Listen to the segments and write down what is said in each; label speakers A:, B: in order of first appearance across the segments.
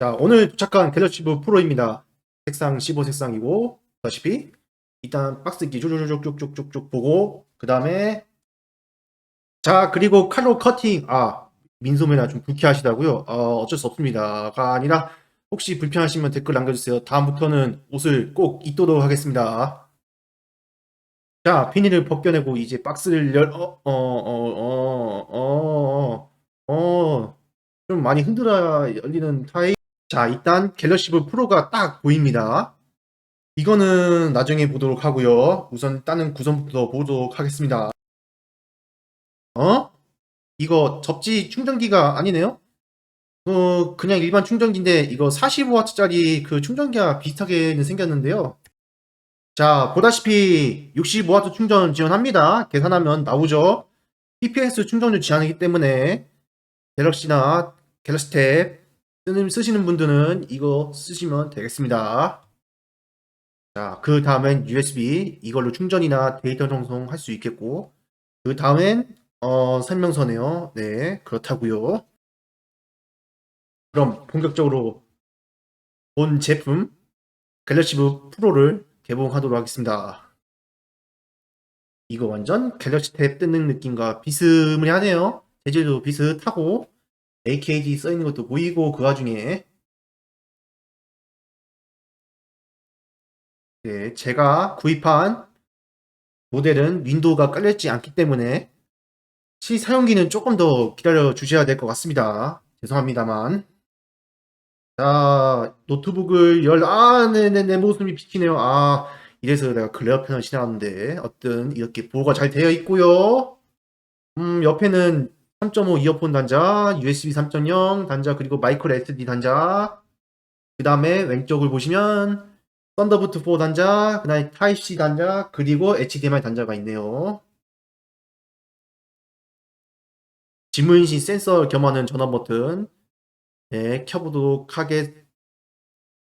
A: 자, 오늘 도착한 갤럭시 북 프로입니다. 색상 15 색상이고, 보다시피 일단 박스기 쭉쭉쭉쭉쭉쭉 보고, 그 다음에 자, 그리고 칼로 커팅. 아, 민소매나 좀 불쾌하시다고요? 어, 어쩔 수 없습니다가 아니라 혹시 불편하시면 댓글 남겨주세요. 다음부터는 옷을 꼭 입도록 하겠습니다. 자, 비닐을 벗겨내고 이제 박스를 열, 어, 어, 어, 어, 어, 어, 좀 많이 흔들어야 열리는 타입. 자, 일단 갤럭시 북 프로가 딱 보입니다. 이거는 나중에 보도록 하고요. 우선 다른 구성부터 보도록 하겠습니다. 어? 이거 접지 충전기가 아니네요? 어, 그냥 일반 충전기인데 이거 45W짜리 그 충전기와 비슷하게는 생겼는데요. 자, 보다시피 65W 충전 지원합니다. 계산하면 나오죠. TPS 충전을 지원하기 때문에 갤럭시나 갤럭시 탭 쓰는- 쓰시는 분들은 이거 쓰시면 되겠습니다. 자, 그 다음엔 USB 이걸로 충전이나 데이터 전송 할 수 있겠고 그 다음엔 어, 설명서네요. 네, 그렇다고요. 그럼 본격적으로 본 제품 갤럭시북 프로를 개봉하도록 하겠습니다. 이거 완전 갤럭시 탭 뜯는 느낌과 비스무리하네요. 재질도 비슷하고 AKG 써 있는 것도 보이고 그 와중에 네, 제가 구입한 모델은 윈도우가 깔려있지 않기 때문에 시 사용기는 조금 더 기다려 주셔야 될 것 같습니다. 죄송합니다만. 자, 노트북을 열, 아, 네네, 내 모습이 비치네요. 아, 이래서 내가 글레어 펜을 신었는데, 어떤, 이렇게 보호가 잘 되어 있고요. 음, 옆에는 3.5 이어폰 단자, USB 3.0 단자, 그리고 마이크로 SD 단자. 그 다음에 왼쪽을 보시면, 썬더부트 4 단자, 그 다음에 타입C 단자, 그리고 HDMI 단자가 있네요. 지문인식 센서 겸하는 전원 버튼. 네, 켜보도록 하게,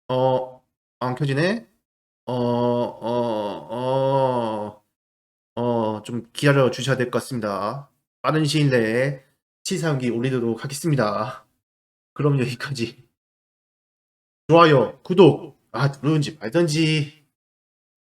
A: 어, 안 켜지네? 어, 어, 어, 어, 좀 기다려 주셔야 될 것 같습니다. 빠른 시일 내에 시사용기 올리도록 하겠습니다. 그럼 여기까지. 좋아요, 구독, 아, 누르는지 말던지.